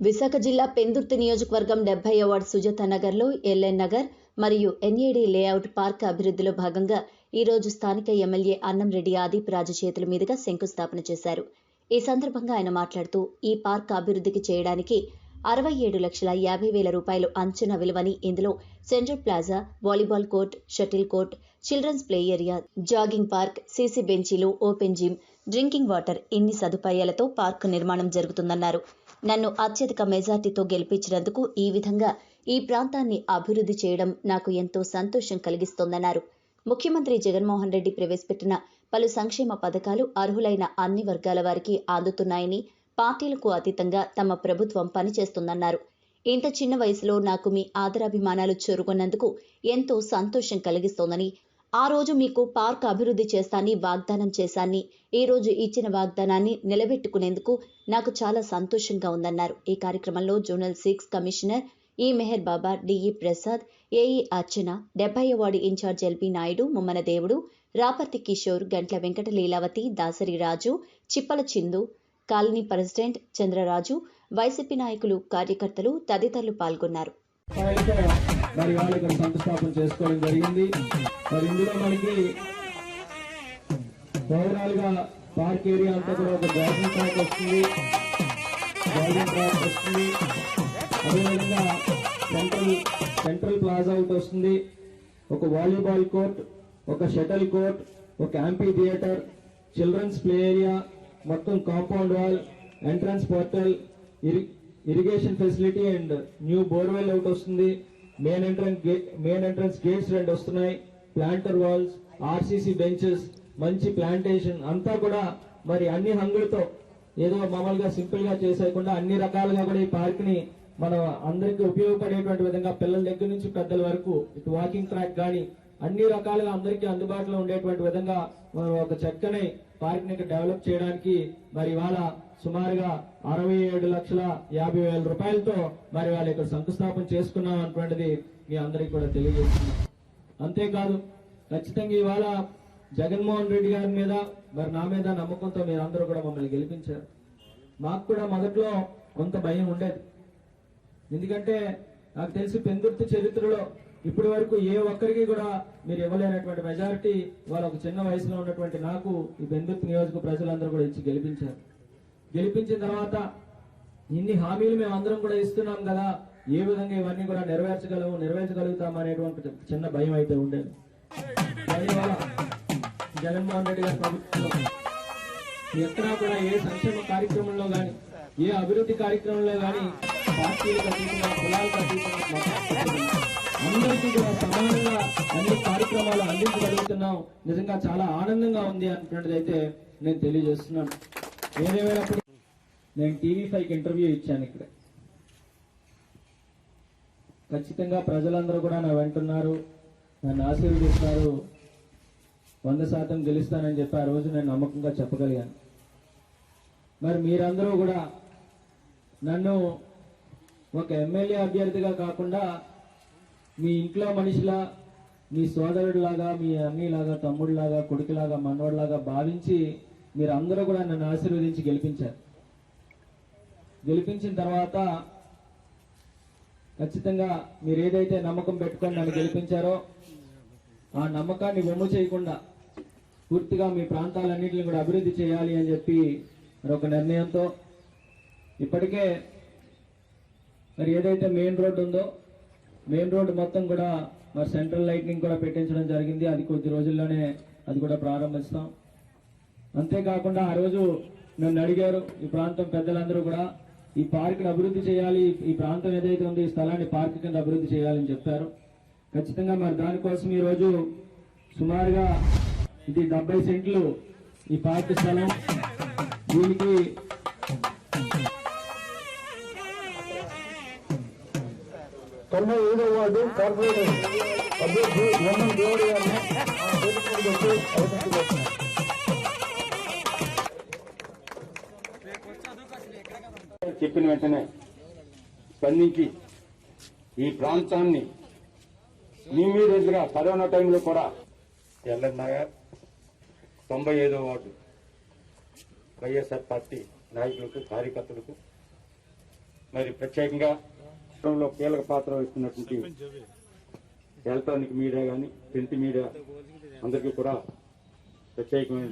విశాఖ జిల్లా పెందుర్తి నియోజకవర్గం డెబ్బై అవార్డు సుజాత నగర్లో ఎల్ఎన్ నగర్ మరియు ఎన్ఏడి లేఅవుట్ పార్క్ అభివృద్ధిలో భాగంగా ఈ రోజు స్థానిక ఎమ్మెల్యే అన్నంరెడ్డి ఆదిప్ రాజు చేతుల మీదుగా శంకుస్థాపన చేశారు. ఈ సందర్భంగా ఆయన మాట్లాడుతూ ఈ పార్క్ అభివృద్ధికి చేయడానికి అరవై ఏడు లక్షల యాభై వేల రూపాయలు అంచనా విలువని ఇందులో central plaza volleyball court shuttle court children's play area jogging park CC బెంచీలు ఓపెన్ జిమ్ డ్రింకింగ్ వాటర్ ఇన్ని సదుపాయాలతో పార్కు నిర్మాణం జరుగుతుందన్నారు. నన్ను అత్యధిక మెజార్టీతో గెలిపించినందుకు ఈ విధంగా ఈ ప్రాంతాన్ని అభివృద్ధి చేయడం నాకు ఎంతో సంతోషం కలిగిస్తోందన్నారు. ముఖ్యమంత్రి జగన్మోహన్ రెడ్డి ప్రవేశపెట్టిన పలు సంక్షేమ పథకాలు అర్హులైన అన్ని వర్గాల వారికి అందుతున్నాయని పార్టీలకు అతీతంగా తమ ప్రభుత్వం పనిచేస్తుందన్నారు. ఇంత చిన్న వయసులో నాకు మీ ఆదరాభిమానాలు చేరుకున్నందుకు ఎంతో సంతోషం కలిగిస్తోందని ఆ రోజు మీకు పార్క్ అభివృద్ధి చేస్తానని వాగ్దానం చేశాన్ని ఈ రోజు ఇచ్చిన వాగ్దానాన్ని నిలబెట్టుకునేందుకు నాకు చాలా సంతోషంగా ఉందన్నారు. ఈ కార్యక్రమంలో zonal six commissioner E Meher Baba DE Prasad AE Archana డెబ్బై ward in-charge LB Naidu Mummana Devudu Raparthi Kishore గంట్ల వెంకట లీలావతి దాసరి రాజు చిప్పల చిందు కాలనీ ప్రెసిడెంట్ చంద్రరాజు వైసీపీ నాయకులు కార్యకర్తలు తదితరులు పాల్గొన్నారు. మరి వాళ్ళు ఇక్కడ శంకుస్థాపన చేసుకోవడం జరిగింది. మరి ఇందులో మనకి ఓవరాల్గా పార్క్ ఏరియా అంతా కూడా ఒక జాగింగ్ ట్రాక్ వస్తుంది. జాగింగ్ ట్రాక్ వస్తుంది. అదేవిధంగా సెంట్రల్ సెంట్రల్ ప్లాజా ఒకటి వస్తుంది. ఒక వాలీబాల్ కోర్ట్ ఒక షటిల్ కోర్ట్ ఒక amphitheatre children's play area మొత్తం compound wall entrance portal irrigation facility and new borewell ఒకటి వస్తుంది. Main entrance main entrance gates రెండు వస్తున్నాయి. ప్లాంటర్ వాల్స్ ఆర్సీసీ బెంచెస్ మంచి ప్లాంటేషన్ అంతా కూడా మరి అన్ని హంగులతో ఏదో మామూలుగా సింపుల్గా చేసేయకుండా అన్ని రకాలుగా కూడా ఈ పార్క్ని మన అందరికీ ఉపయోగపడేటువంటి విధంగా పిల్లల దగ్గర నుంచి పెద్దల వరకు ఇటు వాకింగ్ ట్రాక్ కానీ అన్ని రకాలుగా అందరికీ అందుబాటులో ఉండేటువంటి విధంగా మనం ఒక చక్కని పార్క్ని డెవలప్ చేయడానికి మరి ఇవాళ సుమారుగా అరవై ఏడు లక్షల యాభై వేల రూపాయలతో మరి వాళ్ళు ఇక్కడ శంకుస్థాపన చేసుకున్నాం అటువంటిది మీ అందరికి కూడా తెలియజేస్తున్నాం. అంతేకాదు ఖచ్చితంగా ఇవాళ జగన్మోహన్ రెడ్డి గారి మీద మరి నా మీద నమ్మకంతో మీరందరూ కూడా మమ్మల్ని గెలిపించారు. మాకు కూడా మొదట్లో కొంత భయం ఉండేది. ఎందుకంటే నాకు తెలిసి పెందుర్తి చరిత్రలో ఇప్పటి వరకు ఏ ఒక్కరికి కూడా మీరు ఇవ్వలేనటువంటి మెజారిటీ వాళ్ళ ఒక చిన్న వయసులో ఉన్నటువంటి నాకు ఈ బెందుర్తి నియోజక ప్రజలందరూ కూడా ఇచ్చి గెలిపించారు. గెలిపించిన తర్వాత ఇన్ని హామీలు మేము అందరం కూడా ఇస్తున్నాం కదా ఏ విధంగా ఇవన్నీ కూడా నెరవేర్చగలము నెరవేర్చగలుగుతాం అనేటువంటి చిన్న భయం అయితే ఉండేది. జగన్మోహన్ రెడ్డి గారి ప్రభుత్వం. ఎక్కడా కూడా ఏ సంక్షేమ కార్యక్రమంలో కానీ ఏ అభివృద్ధి కార్యక్రమంలో కానీ పార్టీలకు అతీతంగా కులాలకు అతీతంగా అందరికీ కూడా సమానంగా అన్ని కార్యక్రమాలు అందించగలుగుతున్నాం నిజంగా చాలా ఆనందంగా ఉంది అనుకున్నది అయితే నేను తెలియజేస్తున్నాను ఏదేమైనప్పుడు నేను టీవీ ఫైవ్ ఇంటర్వ్యూ ఇచ్చాను ఇక్కడ. ఖచ్చితంగా ప్రజలందరూ కూడా నా వెంటున్నారు నన్ను ఆశీర్వదిస్తారు వంద శాతం గెలుస్తానని చెప్పి ఆ రోజు నేను నమ్మకంగా చెప్పగలిగాను మరి మీరందరూ కూడా నన్ను ఒక ఎమ్మెల్యే అభ్యర్థిగా కాకుండా మీ ఇంట్లో మనిషిలా మీ సోదరుడిలాగా మీ అన్నీలాగా తమ్ముడిలాగా కొడుకులాగా మనవాడిలాగా భావించి మీరు అందరూ కూడా నన్ను ఆశీర్వదించి గెలిపించారు. గెలిపించిన తర్వాత ఖచ్చితంగా మీరు ఏదైతే నమ్మకం పెట్టుకొని నన్ను గెలిపించారో ఆ నమ్మకాన్ని వమ్ము చేయకుండా పూర్తిగా మీ ప్రాంతాలన్నింటిని కూడా అభివృద్ధి చేయాలి అని చెప్పి మరి ఒక నిర్ణయంతో ఇప్పటికే మరి ఏదైతే మెయిన్ రోడ్ ఉందో మెయిన్ రోడ్డు మొత్తం కూడా మరి సెంట్రల్ లైటింగ్ కూడా పెట్టించడం జరిగింది. అది కొద్ది రోజుల్లోనే అది కూడా ప్రారంభిస్తాం. అంతేకాకుండా ఆ రోజు నన్ను అడిగారు ఈ ప్రాంతం పెద్దలందరూ కూడా ఈ పార్క్ని అభివృద్ధి చేయాలి ఈ ప్రాంతం ఏదైతే ఉందో ఈ స్థలాన్ని పార్క్ కింద అభివృద్ధి చేయాలని చెప్పారు. ఖచ్చితంగా మరి దానికోసం ఈ రోజు సుమారుగా ఇది డెబ్బై సెంట్లు ఈ పార్క్ స్థలం. దీనికి తొంభై ఐదో వార్డు కార్పొరేటర్. అభ్యర్థి దేవుడి గారిని చెప్పిన వెంటనే స్పందించి ఈ ప్రాంతాన్ని ఇమీడియట్గా కరోనా టైంలో కూడా ఎల్ఎన్ నగర్ తొంభై ఐదో వార్డు వైఎస్ఆర్ పార్టీ నాయకులకు కార్యకర్తలకు మరి ప్రత్యేకంగా రాష్ట్రంలో కీలక పాత్ర వహిస్తున్నటువంటి ఎలక్ట్రానిక్ మీడియా కానీ ప్రింట్ మీడియా అందరికీ కూడా ప్రత్యేకమైన